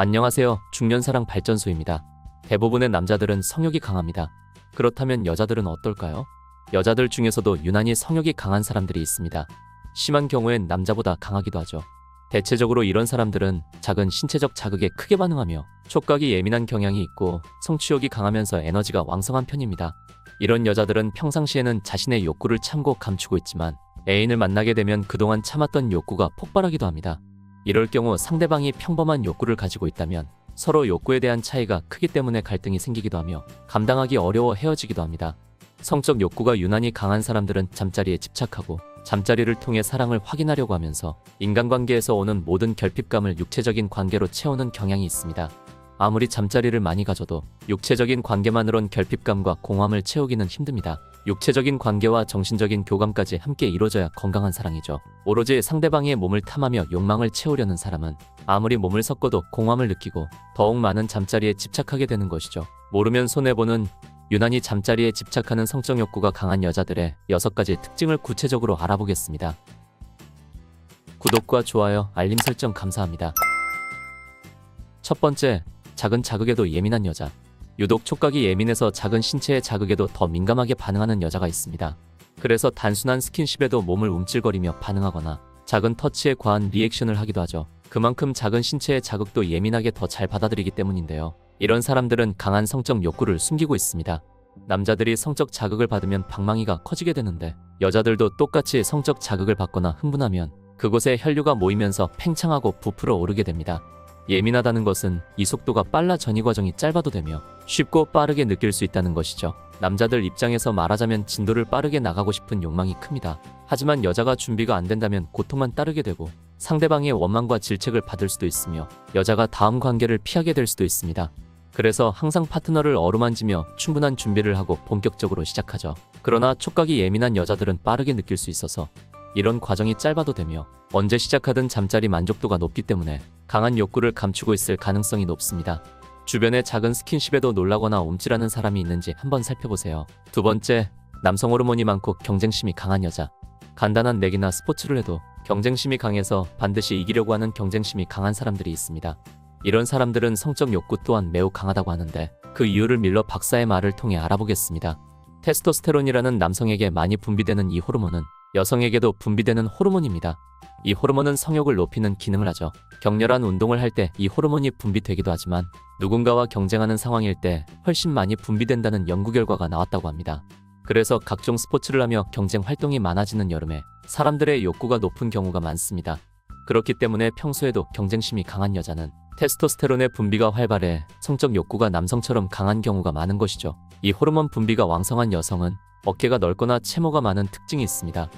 안녕하세요. 중년사랑 발전소입니다. 대부분의 남자들은 성욕이 강합니다. 그렇다면 여자들은 어떨까요? 여자들 중에서도 유난히 성욕이 강한 사람들이 있습니다. 심한 경우엔 남자보다 강하기도 하죠. 대체적으로 이런 사람들은 작은 신체적 자극에 크게 반응하며 촉각이 예민한 경향이 있고 성취욕이 강하면서 에너지가 왕성한 편입니다. 이런 여자들은 평상시에는 자신의 욕구를 참고 감추고 있지만 애인을 만나게 되면 그동안 참았던 욕구가 폭발하기도 합니다. 이럴 경우 상대방이 평범한 욕구를 가지고 있다면 서로 욕구에 대한 차이가 크기 때문에 갈등이 생기기도 하며 감당하기 어려워 헤어지기도 합니다. 성적 욕구가 유난히 강한 사람들은 잠자리에 집착하고 잠자리를 통해 사랑을 확인하려고 하면서 인간관계에서 오는 모든 결핍감을 육체적인 관계로 채우는 경향이 있습니다. 아무리 잠자리를 많이 가져도 육체적인 관계만으론 결핍감과 공허함을 채우기는 힘듭니다. 육체적인 관계와 정신적인 교감까지 함께 이루어져야 건강한 사랑이죠. 오로지 상대방의 몸을 탐하며 욕망을 채우려는 사람은 아무리 몸을 섞어도 공허함을 느끼고 더욱 많은 잠자리에 집착하게 되는 것이죠. 모르면 손해보는 유난히 잠자리에 집착하는 성적 욕구가 강한 여자들의 여섯 가지 특징을 구체적으로 알아보겠습니다. 구독과 좋아요, 알림 설정 감사합니다. 첫 번째, 작은 자극에도 예민한 여자. 유독 촉각이 예민해서 작은 신체의 자극에도 더 민감하게 반응하는 여자가 있습니다. 그래서 단순한 스킨십에도 몸을 움찔거리며 반응하거나 작은 터치에 과한 리액션을 하기도 하죠. 그만큼 작은 신체의 자극도 예민하게 더 잘 받아들이기 때문인데요. 이런 사람들은 강한 성적 욕구를 숨기고 있습니다. 남자들이 성적 자극을 받으면 방망이가 커지게 되는데 여자들도 똑같이 성적 자극을 받거나 흥분하면 그곳에 혈류가 모이면서 팽창하고 부풀어 오르게 됩니다. 예민하다는 것은 이 속도가 빨라 전이 과정이 짧아도 되며 쉽고 빠르게 느낄 수 있다는 것이죠. 남자들 입장에서 말하자면 진도를 빠르게 나가고 싶은 욕망이 큽니다. 하지만 여자가 준비가 안 된다면 고통만 따르게 되고 상대방의 원망과 질책을 받을 수도 있으며 여자가 다음 관계를 피하게 될 수도 있습니다. 그래서 항상 파트너를 어루만지며 충분한 준비를 하고 본격적으로 시작하죠. 그러나 촉각이 예민한 여자들은 빠르게 느낄 수 있어서 이런 과정이 짧아도 되며 언제 시작하든 잠자리 만족도가 높기 때문에 강한 욕구를 감추고 있을 가능성이 높습니다. 주변의 작은 스킨십에도 놀라거나 움찔하는 사람이 있는지 한번 살펴보세요. 두 번째, 남성 호르몬이 많고 경쟁심이 강한 여자. 간단한 내기나 스포츠를 해도 경쟁심이 강해서 반드시 이기려고 하는 경쟁심이 강한 사람들이 있습니다. 이런 사람들은 성적 욕구 또한 매우 강하다고 하는데 그 이유를 밀러 박사의 말을 통해 알아보겠습니다. 테스토스테론이라는 남성에게 많이 분비되는 이 호르몬은 여성에게도 분비되는 호르몬입니다. 이 호르몬은 성욕을 높이는 기능을 하죠. 격렬한 운동을 할 때 이 호르몬이 분비되기도 하지만 누군가와 경쟁하는 상황일 때 훨씬 많이 분비된다는 연구 결과가 나왔다고 합니다. 그래서 각종 스포츠를 하며 경쟁 활동이 많아지는 여름에 사람들의 욕구가 높은 경우가 많습니다. 그렇기 때문에 평소에도 경쟁심이 강한 여자는 테스토스테론의 분비가 활발해 성적 욕구가 남성처럼 강한 경우가 많은 것이죠. 이 호르몬 분비가 왕성한 여성은 어깨가 넓거나 채모가 많은 특징이 있습니다.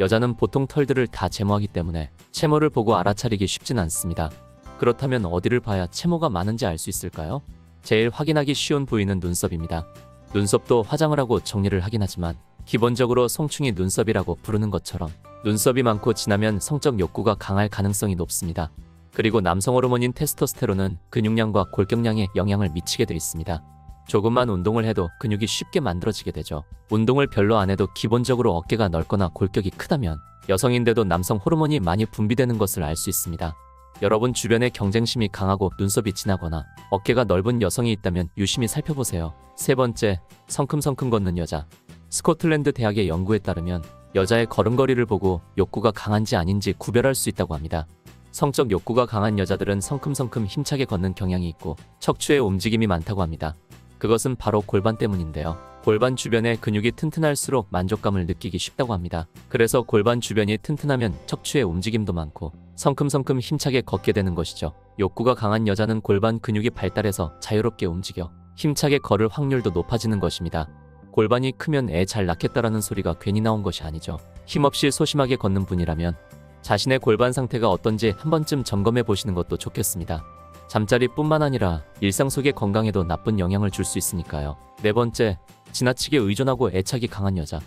여자는 보통 털들을 다 제모하기 때문에 채모를 보고 알아차리기 쉽진 않습니다. 그렇다면 어디를 봐야 채모가 많은지 알 수 있을까요? 제일 확인하기 쉬운 부위는 눈썹입니다. 눈썹도 화장을 하고 정리를 하긴 하지만 기본적으로 성충이 눈썹이라고 부르는 것처럼 눈썹이 많고 진하면 성적 욕구가 강할 가능성이 높습니다. 그리고 남성 호르몬인 테스토스테론은 근육량과 골격량에 영향을 미치게 돼 있습니다. 조금만 운동을 해도 근육이 쉽게 만들어지게 되죠. 운동을 별로 안 해도 기본적으로 어깨가 넓거나 골격이 크다면 여성인데도 남성 호르몬이 많이 분비되는 것을 알 수 있습니다. 여러분 주변에 경쟁심이 강하고 눈썹이 진하거나 어깨가 넓은 여성이 있다면 유심히 살펴보세요. 세 번째, 성큼성큼 걷는 여자. 스코틀랜드 대학의 연구에 따르면 여자의 걸음걸이를 보고 욕구가 강한지 아닌지 구별할 수 있다고 합니다. 성적 욕구가 강한 여자들은 성큼성큼 힘차게 걷는 경향이 있고 척추의 움직임이 많다고 합니다. 그것은 바로 골반 때문인데요. 골반 주변의 근육이 튼튼할수록 만족감을 느끼기 쉽다고 합니다. 그래서 골반 주변이 튼튼하면 척추의 움직임도 많고 성큼성큼 힘차게 걷게 되는 것이죠. 욕구가 강한 여자는 골반 근육이 발달해서 자유롭게 움직여 힘차게 걸을 확률도 높아지는 것입니다. 골반이 크면 애 잘 낳겠다라는 소리가 괜히 나온 것이 아니죠. 힘없이 소심하게 걷는 분이라면 자신의 골반 상태가 어떤지 한 번쯤 점검해 보시는 것도 좋겠습니다. 잠자리뿐만 아니라 일상 속의 건강에도 나쁜 영향을 줄 수 있으니까요. 네 번째, 지나치게 의존하고 애착이 강한 여자.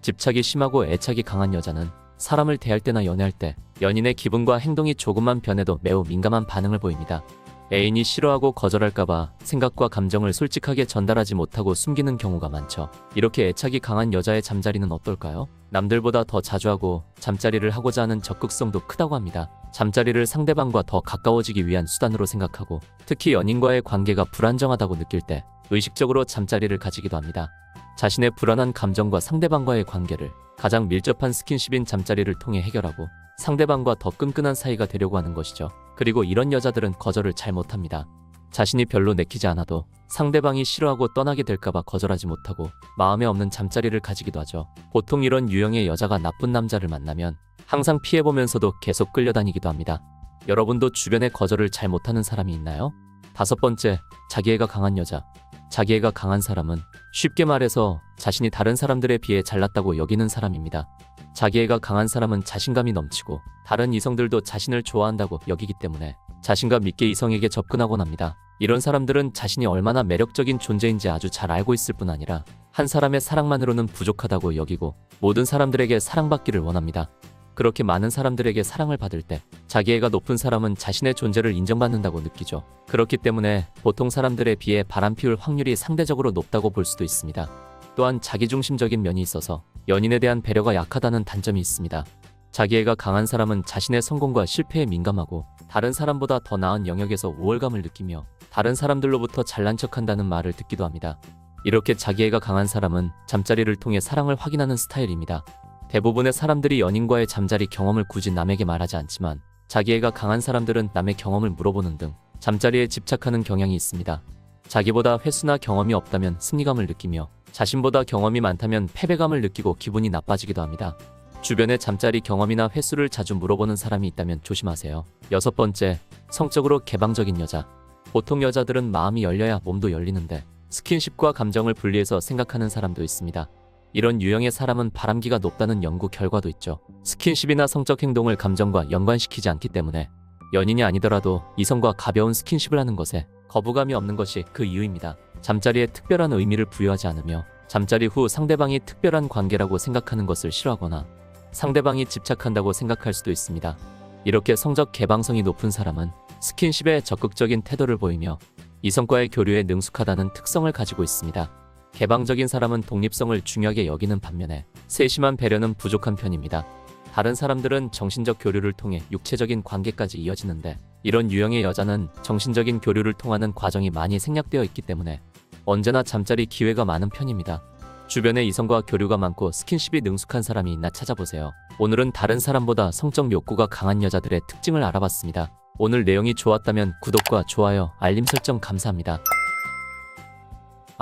집착이 심하고 애착이 강한 여자는 사람을 대할 때나 연애할 때 연인의 기분과 행동이 조금만 변해도 매우 민감한 반응을 보입니다. 애인이 싫어하고 거절할까봐 생각과 감정을 솔직하게 전달하지 못하고 숨기는 경우가 많죠. 이렇게 애착이 강한 여자의 잠자리는 어떨까요? 남들보다 더 자주 하고 잠자리를 하고자 하는 적극성도 크다고 합니다. 잠자리를 상대방과 더 가까워지기 위한 수단으로 생각하고 특히 연인과의 관계가 불안정하다고 느낄 때 의식적으로 잠자리를 가지기도 합니다. 자신의 불안한 감정과 상대방과의 관계를 가장 밀접한 스킨십인 잠자리를 통해 해결하고 상대방과 더 끈끈한 사이가 되려고 하는 것이죠. 그리고 이런 여자들은 거절을 잘 못합니다. 자신이 별로 내키지 않아도 상대방이 싫어하고 떠나게 될까봐 거절하지 못하고 마음에 없는 잠자리를 가지기도 하죠. 보통 이런 유형의 여자가 나쁜 남자를 만나면 항상 피해보면서도 계속 끌려다니기도 합니다. 여러분도 주변에 거절을 잘 못하는 사람이 있나요? 다섯 번째, 자기애가 강한 여자. 자기애가 강한 사람은 쉽게 말해서 자신이 다른 사람들에 비해 잘났다고 여기는 사람입니다. 자기애가 강한 사람은 자신감이 넘치고 다른 이성들도 자신을 좋아한다고 여기기 때문에 자신감 있게 이성에게 접근하곤 합니다. 이런 사람들은 자신이 얼마나 매력적인 존재인지 아주 잘 알고 있을 뿐 아니라 한 사람의 사랑만으로는 부족하다고 여기고 모든 사람들에게 사랑받기를 원합니다. 그렇게 많은 사람들에게 사랑을 받을 때 자기애가 높은 사람은 자신의 존재를 인정받는다고 느끼죠. 그렇기 때문에 보통 사람들에 비해 바람 피울 확률이 상대적으로 높다고 볼 수도 있습니다. 또한 자기중심적인 면이 있어서 연인에 대한 배려가 약하다는 단점이 있습니다. 자기애가 강한 사람은 자신의 성공과 실패에 민감하고 다른 사람보다 더 나은 영역에서 우월감을 느끼며 다른 사람들로부터 잘난 척한다는 말을 듣기도 합니다. 이렇게 자기애가 강한 사람은 잠자리를 통해 사랑을 확인하는 스타일입니다. 대부분의 사람들이 연인과의 잠자리 경험을 굳이 남에게 말하지 않지만 자기애가 강한 사람들은 남의 경험을 물어보는 등 잠자리에 집착하는 경향이 있습니다. 자기보다 횟수나 경험이 없다면 승리감을 느끼며 자신보다 경험이 많다면 패배감을 느끼고 기분이 나빠지기도 합니다. 주변에 잠자리 경험이나 횟수를 자주 물어보는 사람이 있다면 조심하세요. 여섯 번째, 성적으로 개방적인 여자. 보통 여자들은 마음이 열려야 몸도 열리는데 스킨십과 감정을 분리해서 생각하는 사람도 있습니다. 이런 유형의 사람은 바람기가 높다는 연구 결과도 있죠. 스킨십이나 성적 행동을 감정과 연관시키지 않기 때문에 연인이 아니더라도 이성과 가벼운 스킨십을 하는 것에 거부감이 없는 것이 그 이유입니다. 잠자리에 특별한 의미를 부여하지 않으며 잠자리 후 상대방이 특별한 관계라고 생각하는 것을 싫어하거나 상대방이 집착한다고 생각할 수도 있습니다. 이렇게 성적 개방성이 높은 사람은 스킨십에 적극적인 태도를 보이며 이성과의 교류에 능숙하다는 특성을 가지고 있습니다. 개방적인 사람은 독립성을 중요하게 여기는 반면에 세심한 배려는 부족한 편입니다. 다른 사람들은 정신적 교류를 통해 육체적인 관계까지 이어지는데 이런 유형의 여자는 정신적인 교류를 통하는 과정이 많이 생략되어 있기 때문에 언제나 잠자리 기회가 많은 편입니다. 주변에 이성과 교류가 많고 스킨십이 능숙한 사람이 있나 찾아보세요. 오늘은 다른 사람보다 성적 욕구가 강한 여자들의 특징을 알아봤습니다. 오늘 내용이 좋았다면 구독과 좋아요, 알림 설정 감사합니다.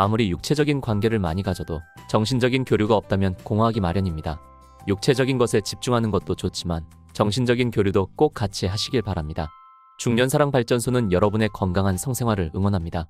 아무리 육체적인 관계를 많이 가져도 정신적인 교류가 없다면 공허하기 마련입니다. 육체적인 것에 집중하는 것도 좋지만 정신적인 교류도 꼭 같이 하시길 바랍니다. 중년사랑 발전소는 여러분의 건강한 성생활을 응원합니다.